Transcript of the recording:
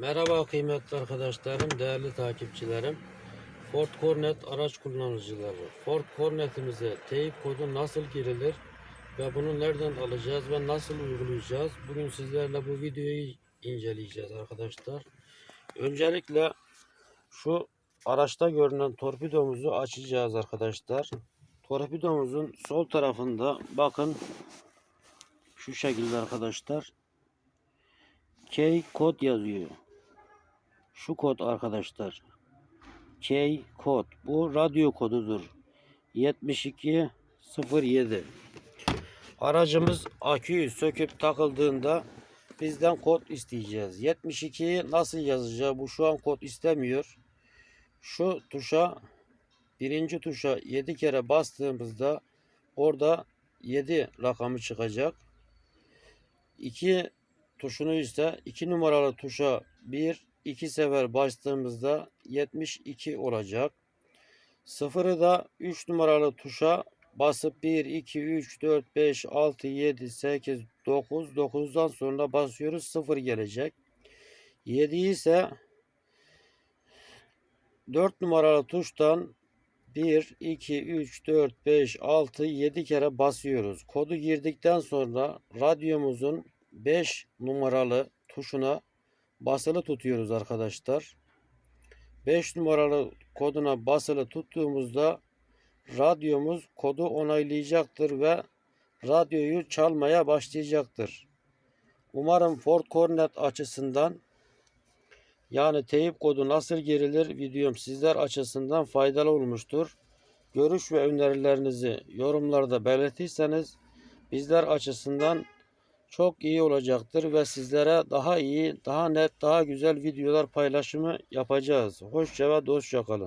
Merhaba kıymetli arkadaşlarım, değerli takipçilerim. Ford Cornet araç kullanıcıları. Ford Cornet'imize teyip kodu nasıl girilir ve bunu nereden alacağız ve nasıl uygulayacağız? Bugün sizlerle bu videoyu inceleyeceğiz arkadaşlar. Öncelikle şu araçta görünen torpidomuzu açacağız arkadaşlar. Torpidomuzun sol tarafında bakın şu şekilde arkadaşlar. K kod yazıyor. Şu kod arkadaşlar. K kod. Bu radyo kodudur. 7207. Aracımız aküyü söküp takıldığında bizden kod isteyeceğiz. 72'yi nasıl yazacağız? Bu şu an kod istemiyor. Şu tuşa birinci tuşa 7 kere bastığımızda orada 7 rakamı çıkacak. 2 tuşunu ise 2 numaralı tuşa 1 2 sefer bastığımızda 72 olacak. Sıfırı da 3 numaralı tuşa basıp 1 2 3 4 5 6 7 8 9 9'dan sonra basıyoruz 0 gelecek. 7 ise 4 numaralı tuştan 1, 2, 3, 4, 5, 6, 7 kere basıyoruz. Kodu girdikten sonra radyomuzun 5 numaralı tuşuna basılı tutuyoruz arkadaşlar. 5 numaralı koduna basılı tuttuğumuzda radyomuz kodu onaylayacaktır ve radyoyu çalmaya başlayacaktır. Umarım Ford Cornet açısından yani teyip kodu nasıl girilir videom sizler açısından faydalı olmuştur. Görüş ve önerilerinizi yorumlarda belirtirseniz bizler açısından çok iyi olacaktır ve sizlere daha iyi, daha net, daha güzel videolar paylaşımı yapacağız. Hoşça ve dostça kalın.